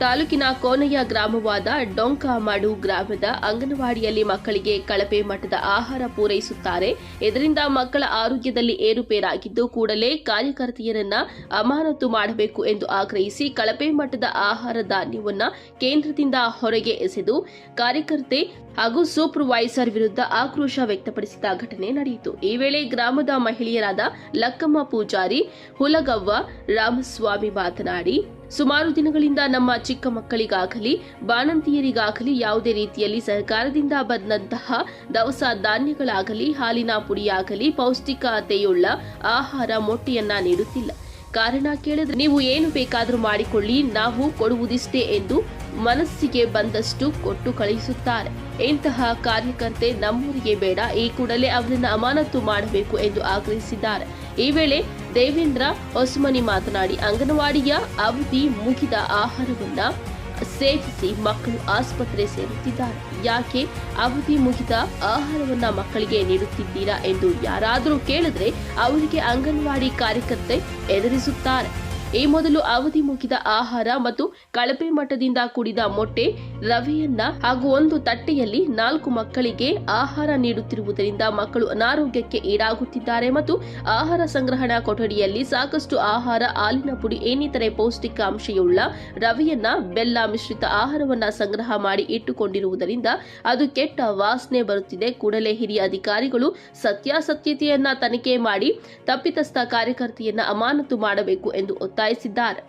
ತಾಲೂಕಿನ ಕೋನೆಯ ಗ್ರಾಮವಾದ ಡೊಂಕಾಮಾಡು ಗ್ರಾಮದ ಅಂಗನವಾಡಿಯಲ್ಲಿ ಮಕ್ಕಳಿಗೆ ಕಳಪೆ ಮಟ್ಟದ ಆಹಾರ ಪೂರೈಸುತ್ತಾರೆ. ಇದರಿಂದ ಮಕ್ಕಳ ಆರೋಗ್ಯದಲ್ಲಿ ಏರುಪೇರಾಗಿದ್ದು ಕೂಡಲೇ ಕಾರ್ಯಕರ್ತೆಯರನ್ನ ಅಮಾನತು ಮಾಡಬೇಕು ಎಂದು ಆಗ್ರಹಿಸಿ ಕಳಪೆ ಮಟ್ಟದ ಆಹಾರ ಧಾನ್ಯವನ್ನು ಕೇಂದ್ರದಿಂದ ಹೊರಗೆ ಎಸೆದು ಕಾರ್ಯಕರ್ತೆ ಹಾಗೂ ಸೂಪರ್ವೈಸರ್ ವಿರುದ್ಧ ಆಕ್ರೋಶ ವ್ಯಕ್ತಪಡಿಸಿದ ಘಟನೆ ನಡೆಯಿತು. ಈ ವೇಳೆ ಗ್ರಾಮದ ಮಹಿಳೆಯರಾದ ಲಕ್ಕಮ್ಮ ಪೂಜಾರಿ, ಹುಲಗವ್ವ, ರಾಮಸ್ವಾಮಿ ಮಾತನಾಡಿ ಸುಮಾರು ದಿನಗಳಿಂದ ನಮ್ಮ ಚಿಕ್ಕ ಮಕ್ಕಳಿಗಾಗಲಿ, ಬಾಣಂತಿಯರಿಗಾಗಲಿ ಯಾವುದೇ ರೀತಿಯಲ್ಲಿ ಸರ್ಕಾರದಿಂದ ಬಂದಂತಹ ದವಸ ಧಾನ್ಯಗಳಾಗಲಿ, ಹಾಲಿನ ಪುಡಿಯಾಗಲಿ, ಪೌಷ್ಟಿಕತೆಯುಳ್ಳ ಆಹಾರ ಮೊಟ್ಟೆಯನ್ನ ನೀಡುತ್ತಿಲ್ಲ. ಕಾರಣ ಕೇಳಿದ್ರೆ ನೀವು ಏನು ಬೇಕಾದರೂ ಮಾಡಿಕೊಳ್ಳಿ, ನಾವು ಕೊಡುವುದಿಷ್ಟೇ ಎಂದು ಮನಸ್ಸಿಗೆ ಬಂದಷ್ಟು ಕೊಟ್ಟು ಕಳುಹಿಸುತ್ತಾರೆ ಇಂತಹ ಕಾರ್ಯಕರ್ತೆ ನಮ್ಮೂರಿಗೆ ಬೇಡ, ಈ ಕೂಡಲೇ ಅವರನ್ನು ಅಮಾನತು ಮಾಡಬೇಕು ಎಂದು ಆಗ್ರಹಿಸಿದ್ದಾರೆ. ಈ ವೇಳೆ ದೇವೇಂದ್ರ ಹೊಸಮನಿ ಮಾತನಾಡಿ, ಅಂಗನವಾಡಿಯ ಅವಧಿ ಮುಗಿದ ಆಹಾರವನ್ನ ಸೇವಿಸಿ ಮಕ್ಕಳು ಆಸ್ಪತ್ರೆ ಸೇರುತ್ತಿದ್ದಾರೆ. ಯಾಕೆ? ಅವಧಿ ಮುಗಿದ ಆಹಾರವನ್ನ ಮಕ್ಕಳಿಗೆ ನೀಡುತ್ತಿದ್ದೀರಾ ಎಂದು ಯಾರಾದರೂ ಕೇಳಿದ್ರೆ ಅವರಿಗೆ ಅಂಗನವಾಡಿ ಕಾರ್ಯಕರ್ತೆ ಎದುರಿಸುತ್ತಾರೆ ಈ ಮೊದಲು ಅವಧಿ ಮುಗಿದ ಆಹಾರ ಮತ್ತು ಕಳಪೆ ಮಟ್ಟದಿಂದ ಕೂಡಿದ ಮೊಟ್ಟೆ, ರವೆಯನ್ನ ಹಾಗೂ ಒಂದು ತಟ್ಟೆಯಲ್ಲಿ ನಾಲ್ಕು ಮಕ್ಕಳಿಗೆ ಆಹಾರ ನೀಡುತ್ತಿರುವುದರಿಂದ ಮಕ್ಕಳು ಅನಾರೋಗ್ಯಕ್ಕೆ ಈಡಾಗುತ್ತಿದ್ದಾರೆ ಮತ್ತು ಆಹಾರ ಸಂಗ್ರಹಣಾ ಕೊಠಡಿಯಲ್ಲಿ ಸಾಕಷ್ಟು ಆಹಾರ, ಹಾಲಿನ ಪುಡಿ ಇನ್ನಿತರೆ ಪೌಷ್ಟಿಕಾಂಶಯುಳ್ಳ ರವೆಯನ್ನ ಬೆಲ್ಲ ಮಿಶ್ರಿತ ಆಹಾರವನ್ನ ಸಂಗ್ರಹ ಮಾಡಿ ಇಟ್ಟುಕೊಂಡಿರುವುದರಿಂದ ಅದು ಕೆಟ್ಟ ವಾಸನೆ ಬರುತ್ತಿದೆ. ಕೂಡಲೇ ಹಿರಿಯ ಅಧಿಕಾರಿಗಳು ಸತ್ಯಾಸತ್ಯತೆಯನ್ನ ತನಿಖೆ ಮಾಡಿ ತಪ್ಪಿತಸ್ಥ ಕಾರ್ಯಕರ್ತೆಯನ್ನ ಅಮಾನತು ಮಾಡಬೇಕು ಎಂದು ಒತ್ತಾಯಿಸಿದ್ದಾರೆ.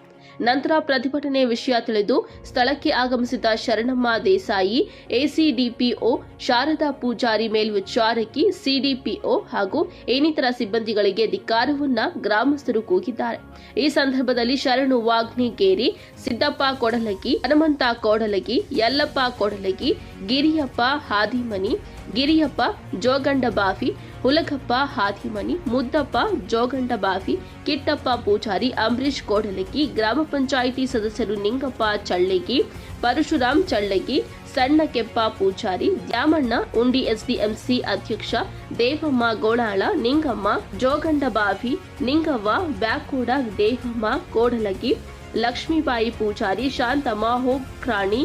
ನಂತರ ಪ್ರತಿಭಟನೆ ವಿಷಯ ತಿಳಿದು ಸ್ಥಳಕ್ಕೆ ಆಗಮಿಸಿದ ಶರಣಮ್ಮ ದೇಸಾಯಿ, ಎಸಿಡಿಪಿಒ ಶಾರದಾ ಪೂಜಾರಿ ಮೇಲ್ವಿಚಾರಕಿ ಸಿಡಿಪಿಒ ಹಾಗೂ ಇನ್ನಿತರ ಸಿಬ್ಬಂದಿಗಳಿಗೆ ಧಿಕ್ಕಾರವನ್ನ ಗ್ರಾಮಸ್ಥರು ಕೂಗಿದ್ದಾರೆ. ಈ ಸಂದರ್ಭದಲ್ಲಿ ಶರಣು ವಾಗ್ನಿಗೇರಿ, ಸಿದ್ದಪ್ಪ ಕೊಡಲಗಿ, ಹನುಮಂತ ಕೋಡಲಗಿ, ಯಲ್ಲಪ್ಪ ಕೊಡಲಗಿ, ಗಿರಿಯಪ್ಪ ಹಾದಿಮನಿ, ಗಿರಿಯಪ್ಪ ಜೋಗಂಡ ಬಾಫಿ ಹುಲಗಪ್ಪ ಹಾದಿಮನಿ ಮುದ್ದಪ್ಪ, ಜೋಗಂಡ ಬಾಫಿ ಕಿಟ್ಟಪ್ಪ ಪೂಜಾರಿ ಅಂಬರೀಶ್ ಕೋಡಲಗಿ ಗ್ರಾಮ ಪಂಚಾಯಿತಿ ಸದಸ್ಯರು ನಿಂಗಪ್ಪ ಚಳ್ಳಗಿ, ಪರಶುರಾಮ್ ಚಳ್ಳಗಿ, ಸಣ್ಣ ಕೆಪ್ಪ ಪೂಜಾರಿ, ದ್ಯಾಮಣ್ಣ, ಉಂಡಿ ಎಸ್ಡಿಎಂಸಿ ಅಧ್ಯಕ್ಷ, ದೇವಮ್ಮ ಗೋಳಾಳ, ನಿಂಗಮ್ಮ, ಜೋಗಂಡ ಬಾವಿ, ನಿಂಗವ್ವ, ಬ್ಯಾಕೂಡ, ದೇವಮ್ಮ ಕೋಡಲಗಿ ಲಕ್ಷ್ಮೀಬಾಯಿ ಪೂಜಾರಿ, ಶಾಂತಮ್ಮ ಹೋಗ್ರಾಣಿ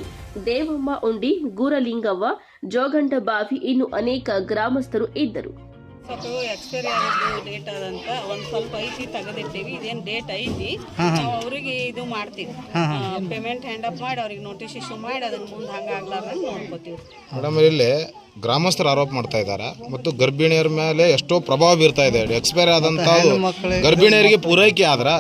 ದೇವಮ್ಮ ಉಂಡಿ, ಗೂರಲಿಂಗವ್ವ, ಜೋಗಂಡ ಬಾವಿ ಇನ್ನು ಅನೇಕ ಗ್ರಾಮಸ್ಥರು ಇದ್ದರು. ಸ್ವಲ್ಪ ಎಕ್ಸ್ಪೈರಿ ಆಗಿದ್ದು ಡೇಟ್ ಅದಂತ ಒಂದು ಸ್ವಲ್ಪ ಐತಿ ತೆಗೆದಿಟ್ಟೀವಿ. ಇದೇನು ಡೇಟ್ ಐತಿ. ನಾವು ಅವರಿಗೆ ಇದು ಮಾಡ್ತೀವಿ. ಪೇಮೆಂಟ್ ಹ್ಯಾಂಡ್ ಅಪ್ ಮಾಡಿ ಅವ್ರಿಗೆ ನೋಟಿಸ್ ಇಶ್ಯೂ ಮಾಡಿ ಅದನ್ನ ಮುಂದೆ ಹಂಗೆ ಆಗ್ಲಾರ್ದಂಗೆ ನೋಡ್ಕೋತೀವಿ. ಮೇಡಮ್ ಇಲ್ಲಿ ಗ್ರಾಮಸ್ಥರು ಆರೋಪ ಮಾಡ್ತಾ ಇದ್ದಾರೆ ಮತ್ತು ಗರ್ಭಿಣಿಯರ ಮೇಲೆ ಎಷ್ಟೋ ಪ್ರಭಾವ ಬೀರ್ತಾ ಇದೆ. ಎಕ್ಸ್ಪೈರ್ ಆದಂಥ ಗರ್ಭಿಣಿಯರಿಗೆ ಪೂರೈಕೆ ಆದ್ರೆ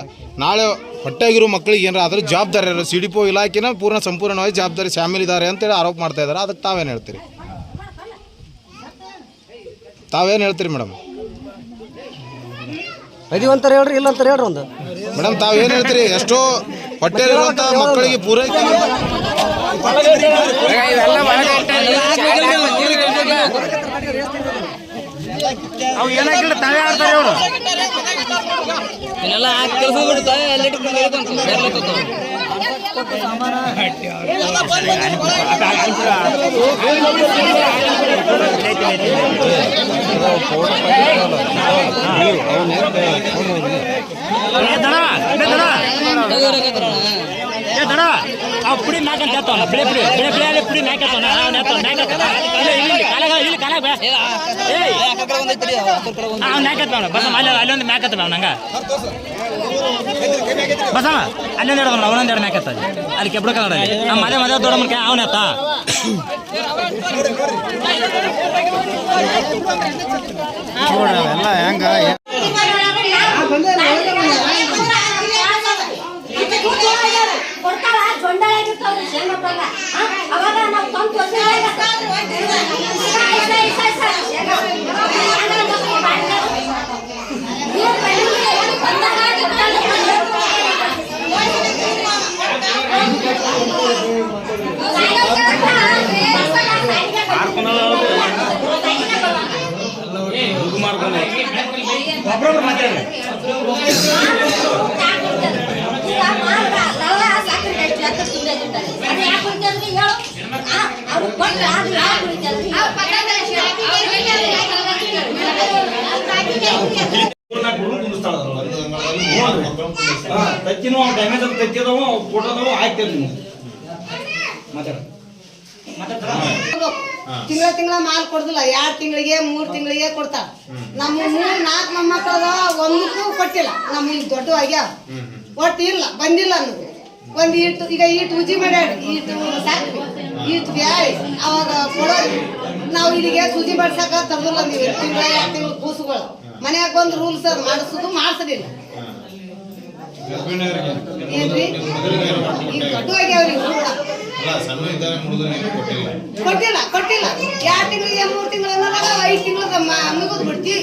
ನಾಳೆ ಹೊಟ್ಟೆಗಿರೋ ಮಕ್ಕಳಿಗೆ ಏನಾರ ಆದ್ರೆ ಜವಾಬ್ದಾರಿ ಸಿ ಡಿ ಪಿ ಇಲಾಖೆನ ಪೂರ್ಣ ಸಂಪೂರ್ಣವಾಗಿ ಜವಾಬ್ದಾರಿ ಶಾಮೀಲಿದ್ದಾರೆ ಅಂತೇಳಿ ಆರೋಪ ಮಾಡ್ತಾ ಇದ್ದಾರೆ. ಅದಕ್ಕೆ ತಾವೇನು ಹೇಳ್ತೀರಿ? ತಾವೇನು ಹೇಳ್ತೀರಿ ಮೇಡಮ್ ಅಂತಾರೆ ಹೇಳ್ರಿ ಇಲ್ಲ ಅಂತಾರೆ ಹೇಳ್ರಿ ಒಂದು ಮೇಡಮ್ ತಾವೇನು ಹೇಳ್ತೀರಿ ಎಷ್ಟೋ ಹೊಟ್ಟೆಲಿರುವಂಥ ಮಕ್ಕಳಿಗೆ ಪೂರೈಕೆ ಅವು ಏನಾಗಿಲ್ಲ ತಾವೇ ಆಡ್ತಾರೆ ಅವರು ಇಲ್ಲೆಲ್ಲ ಹಾಕಿ ಕೆಲಸ ಬಿಡ್ತಾರೆ ಅಲ್ಲಿ ಏ ದಡ ಅವ್ ಪುಡಿ ಮ್ಯಾಕ್ ಅಂತ ಹೇಳ್ತಾವ ಬಿಳಿ ಪುಡಿ ಬಿಳಿ ಬಿಳಿ ಅಲ್ಲಿ ಪುಡಿ ಮ್ಯಾಕ್ ಹೇಳ್ತಾವ ಅವ್ನ ಹೇಳ್ತಾವ ಮ್ಯಾಕ್ ಹೇಳ್ತಾವ ಇಲ್ಲ ಇಲ್ಲಿ ಕಾಲಾಗ ಇಲ್ಲಿ ಕಾಲಾಗ ಬಾ ಏಯ್ ಅವ್ನ ಮ್ಯಾಕ್ ಹೇಳ್ತಾವ ಬಸಮ್ಮ ಅಲ್ಲಿ ಅಲ್ಲೊಂದು ಮ್ಯಾಕ್ ಹೇಳ್ತಾವ ನಂಗ ಬಸಮ್ಮ ಅಲ್ಲೊಂದು ಎರಡು ಅವನೊಂದು ಎರಡು ಮ್ಯಾಕ್ ಹೇಳ್ತಾವ ಅಲ್ಲಿ ಕೆಬ್ರ ಕನ್ನಡ ನಮ್ಮ ಮನೆ ಮದುವೆ ದೊಡ್ಡ ಮನ್ಕೆ ಅವನ ಎತ್ತ ಎಲ್ಲ ಹೆಂಗ ಶೇಂಗಪ್ಪಲ್ಲ ಅವಾಗ ನಾವು ತಂದು ತತ್ತಿನೂ ಡ್ಯಾಮೇಜ್ ತತ್ತಿದವ ಫೋಟೋದವ ಹಾಕ್ತೇವೆ ನೀವು ತಿಂಗಳ ತಿಂಗಳ ಮಾಲ್ ಕೊಡುದಿಲ್ಲ ಎರಡ್ ತಿಂಗಳಿಗೆ ಮೂರ್ ತಿಂಗಳಿಗೆ ಕೊಡ್ತಾರ. ನಮ್ಮ ಮೂರ್ ನಾಲ್ಕು ಮೊಮ್ಮಕ್ಕಳ ಒಂದಕ್ಕೂ ಕೊಟ್ಟಿಲ್ಲ. ನಮ್ಮ ದೊಡ್ಡ ಆಗ್ಯಾವ ಒಟ್ಟು ಇಲ್ಲ ಬಂದಿಲ್ಲ ಅನ್ನೋದು. ಒಂದ್ ಈಟು, ಈಗ ಈಟು ಉಜಿ ಮಾಡ್ಯಾಡಿ ಈಟು ಸಾಕ್ರಿ. ಈಟು ಬ್ಯಾಳಿ. ಅವಾಗ ಕೊಡೋರಿ. ನಾವು ಇಲ್ಲಿಗೆ ಸುಜಿ ಮಾಡ್ಸಕ ತರದಿಲ್ಲ ನೀವು ತಿಂಗಳ, ಎರಡು ತಿಂಗಳು ಕೂಸುಗಳು. ಮನ್ಯಾಗ ಒಂದು ರೂಲ್ಸ್ ಅದು ಮಾಡಿಸೋದು ಏನ್ರಿ? ಈಗ ಕೊಟ್ಟಿಲ್ಲ ಕೊಟ್ಟಿಲ್ಲ. ಎರಡು ತಿಂಗಳಿಗೆ? ಮೂರು ತಿಂಗಳ ಐದು ತಿಂಗಳ ಮುಗಿದ್ ಬಿಡ್ತೀವಿ